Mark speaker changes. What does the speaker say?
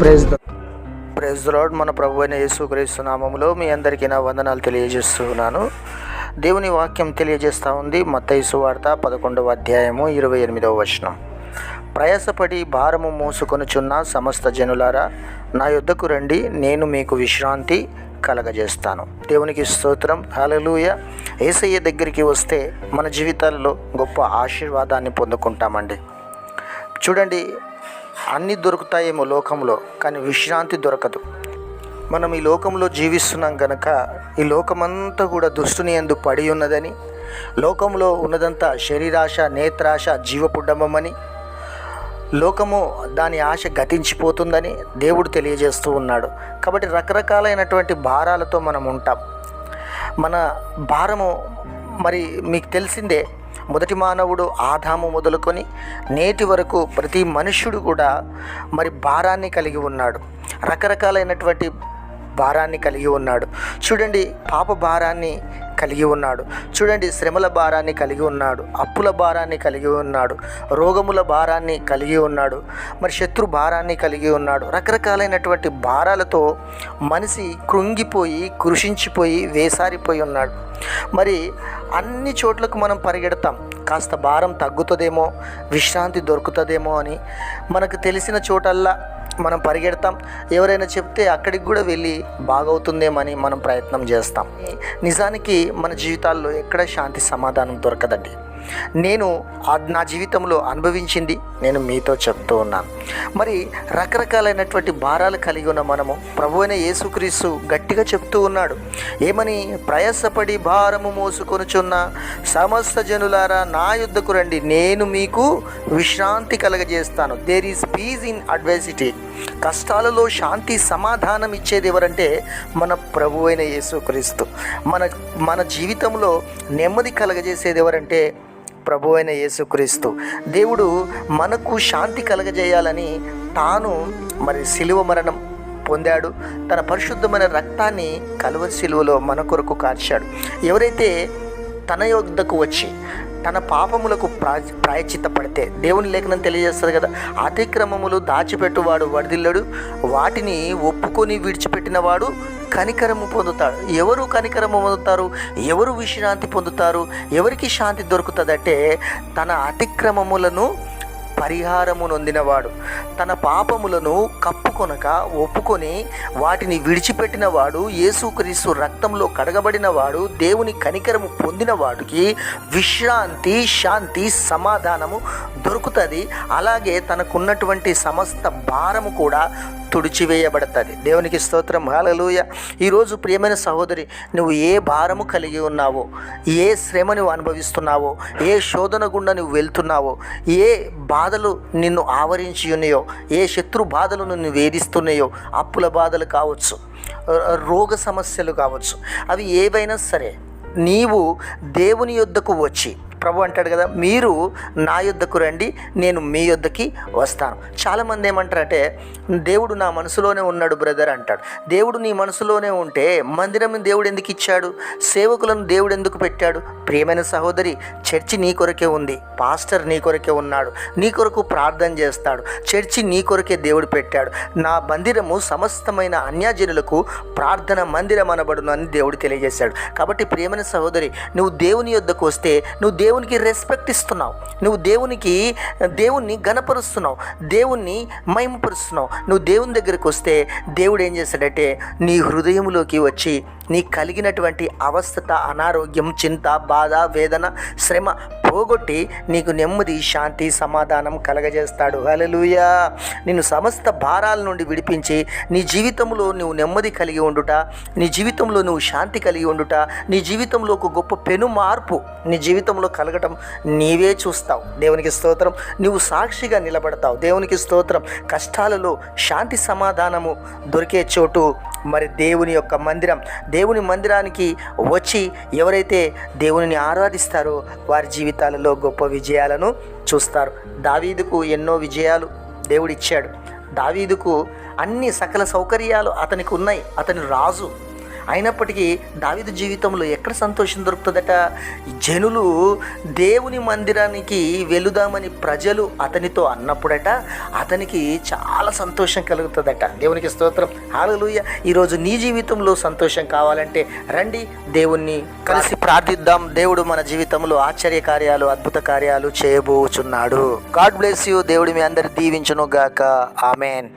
Speaker 1: Praise praise lord మన ప్రభు అయిన యేసుక్రీస్తు నామములో మీ అందరికీ నా వందనాలు తెలియజేస్తున్నాను. దేవుని వాక్యం తెలియజేస్తూ ఉంది మత్తయి వార్త పదకొండవ అధ్యాయము ఇరవై ఎనిమిదవ వచనం. ప్రయాసపడి భారము మోసుకొనుచున్న సమస్త జనులారా నా యొద్దకు రండి నేను మీకు విశ్రాంతి కలగజేస్తాను. దేవునికి స్తోత్రం. హలలుయ ఏసయ్య దగ్గరికి వస్తే మన జీవితాల్లో గొప్ప ఆశీర్వాదాన్ని పొందుకుంటామండి. చూడండి అన్నీ దొరుకుతాయేమో లోకంలో కానీ విశ్రాంతి దొరకదు. మనం ఈ లోకంలో జీవిస్తున్నాం గనక ఈ లోకమంతా కూడా దుష్టుని ఎందు పడి ఉన్నదని లోకంలో ఉన్నదంతా శరీరాశ నేత్రాశ జీవపుడ్డమని లోకము దాని ఆశ గతించిపోతుందని దేవుడు తెలియజేస్తూ ఉన్నాడు. కాబట్టి రకరకాలైనటువంటి భారాలతో మనం ఉంటాం. మన భారము మరి మీకు తెలిసిందే మొదటి మానవుడు ఆదాము మొదలుకొని నేటి వరకు ప్రతి మనుష్యుడు కూడా మరి భారాన్ని కలిగి ఉన్నాడు. రకరకాలైనటువంటి భారాన్ని కలిగి ఉన్నాడు. చూడండి పాప భారాన్ని కలిగి ఉన్నాడు. చూడండి శ్రమల భారాన్ని కలిగి ఉన్నాడు అప్పుల భారాన్ని కలిగి ఉన్నాడు రోగముల భారాన్ని కలిగి ఉన్నాడు మరి శత్రు భారాన్ని కలిగి ఉన్నాడు. రకరకాలైనటువంటి భారాలతో మనిషి కృంగిపోయి కృషించిపోయి వేసారిపోయి ఉన్నాడు. మరి అన్ని చోట్లకు మనం పరిగెడతాం. కాస్త భారం తగ్గుతుందేమో విశ్రాంతి దొరుకుతుందేమో అని మనకు తెలిసిన చోటల్లా మనం పరిగెడతాం. ఎవరైనా చెప్తే అక్కడికి కూడా వెళ్ళి బాగవుతుందేమని మనం ప్రయత్నం చేస్తాం. నిజానికి మన జీవితాల్లో ఎక్కడ శాంతి సమాధానం దొరకదండి. నేను నా జీవితంలో అనుభవించింది నేను మీతో చెప్తూ ఉన్నాను. మరి రకరకాలైనటువంటి భారాలు కలిగి ఉన్న మనము ప్రభు అయిన యేసుక్రీస్తు గట్టిగా చెప్తూ ఉన్నాడు. ఏమని? ప్రయాసపడి భారము మోసుకొనుచున్న సమస్త జనులారా నా యుద్ధకు రండి. నేను మీకు విశ్రాంతి కలగజేస్తాను. There is peace in adversity కష్టాలలో శాంతి సమాధానం ఇచ్చేది ఎవరంటే మన ప్రభు అయిన యేసుక్రీస్తు. మన మన జీవితంలో నెమ్మది కలగజేసేది ఎవరంటే ప్రభు అయిన యేసుక్రీస్తు. దేవుడు మనకు శాంతి కలగజేయాలని తాను మరి శిలువ మరణం పొందాడు. తన పరిశుద్ధమైన రక్తాన్ని కలువ శిలువలో మన కొరకు కార్చాడు. ఎవరైతే తన యొద్దకు వచ్చి తన పాపములకు ప్రా ప్రాయచిత్త పడితే దేవుని లేఖనం తెలియజేస్తుంది కదా అతిక్రమములు దాచిపెట్టువాడు వడిదిల్లడు వాటిని ఒప్పుకొని విడిచిపెట్టినవాడు కనికరము పొందుతాడు. ఎవరు కనికరము పొందుతారు? ఎవరు విశ్రాంతి పొందుతారు? ఎవరికి శాంతి దొరుకుతుందంటే తన అతిక్రమములను పరిహారము నొందినవాడు. తన పాపములను కప్పుకొనక ఒప్పుకొని వాటిని విడిచిపెట్టినవాడు యేసుక్రీస్తు రక్తంలో కడగబడినవాడు దేవుని కనికరము పొందిన వాడికి విశ్రాంతి శాంతి సమాధానము దొరుకుతుంది. అలాగే తనకున్నటువంటి సమస్త భారము కూడా తుడిచివేయబడుతుంది. దేవునికి స్తోత్రం. హాలలుయ ఈరోజు ప్రియమైన సహోదరి నువ్వు ఏ భారము కలిగి ఉన్నావో ఏ శ్రమ నువ్వు అనుభవిస్తున్నావో ఏ శోధన గుండా నువ్వు వెళ్తున్నావో ఏ బాధలు నిన్ను ఆవరించి ఉన్నాయో ఏ శత్రు బాధలు నిన్ను వేధిస్తున్నాయో అప్పుల బాధలు కావచ్చు రోగ సమస్యలు కావచ్చు. అవి ఏవైనా సరే నీవు దేవుని యొద్దకు వచ్చి ప్రభు అంటాడు కదా మీరు నా యొద్దకు రండి నేను మీ యొద్దకి వస్తాను. చాలామంది ఏమంటారంటే దేవుడు నా మనసులోనే ఉన్నాడు బ్రదర్ అంటాడు. దేవుడు నీ మనసులోనే ఉంటే మందిరం దేవుడు ఎందుకు ఇచ్చాడు? సేవకులను దేవుడు ఎందుకు పెట్టాడు? ప్రియమైన సహోదరి చర్చి నీ కొరకే ఉంది పాస్టర్ నీ కొరకే ఉన్నాడు నీ కొరకు ప్రార్థన చేస్తాడు చర్చి నీ కొరకే దేవుడు పెట్టాడు. నా మందిరము సమస్తమైన అన్యాజనులకు ప్రార్థన మందిరం అనబడును అని దేవుడు తెలియజేశాడు. కాబట్టి ప్రియమైన సహోదరి నువ్వు దేవుని యొద్దకు వస్తే నువ్వు దేవునికి రెస్పెక్ట్ ఇస్తున్నావు. నువ్వు దేవునికి దేవుణ్ణి గణపరుస్తున్నావు దేవుణ్ణి మహిమపరుస్తున్నావు. నువ్వు దేవుని దగ్గరికి వస్తే దేవుడు ఏం చేస్తాడంటే నీ హృదయంలోకి వచ్చి నీ కలిగినటువంటి అవస్థత అనారోగ్యం చింత బాధ వేదన శ్రమ పోగొట్టి నీకు నెమ్మది శాంతి సమాధానం కలగజేస్తాడు. హలలుయా నిన్ను సమస్త భారాల నుండి విడిపించి నీ జీవితంలో నువ్వు నెమ్మది కలిగి ఉండుట నీ జీవితంలో నువ్వు శాంతి కలిగి ఉండుట నీ జీవితంలో ఒక గొప్ప పెను మార్పు నీ జీవితంలో కలగటం నీవే చూస్తావు. దేవునికి స్తోత్రం. నువ్వు సాక్షిగా నిలబడతావు. దేవునికి స్తోత్రం. కష్టాలలో శాంతి సమాధానము దొరికే చోటు మరి దేవుని యొక్క మందిరం. దేవుని మందిరానికి వచ్చి ఎవరైతే దేవుని ఆరాధిస్తారో వారి జీవితాలలో గొప్ప విజయాలను చూస్తారు. దావీదుకు ఎన్నో విజయాలు దేవుడిచ్చాడు. దావీదుకు అన్ని సకల సౌకర్యాలు అతనికి ఉన్నాయి. అతని రాజు అయినప్పటికీ దావిదు జీవితంలో ఎక్కడ సంతోషం దొరుకుతుందట? జనులు దేవుని మందిరానికి వెళుదామని ప్రజలు అతనితో అన్నప్పుడట అతనికి చాలా సంతోషం కలుగుతుందట. దేవునికి స్తోత్రం. హాలలుయ ఈరోజు నీ జీవితంలో సంతోషం కావాలంటే రండి దేవుణ్ణి కలిసి ప్రార్థిద్దాం. దేవుడు మన జీవితంలో ఆశ్చర్య కార్యాలు అద్భుత కార్యాలు చేయబోచున్నాడు. God bless you. దేవుడు మీ అందరి దీవించును గాక ఆమెన్.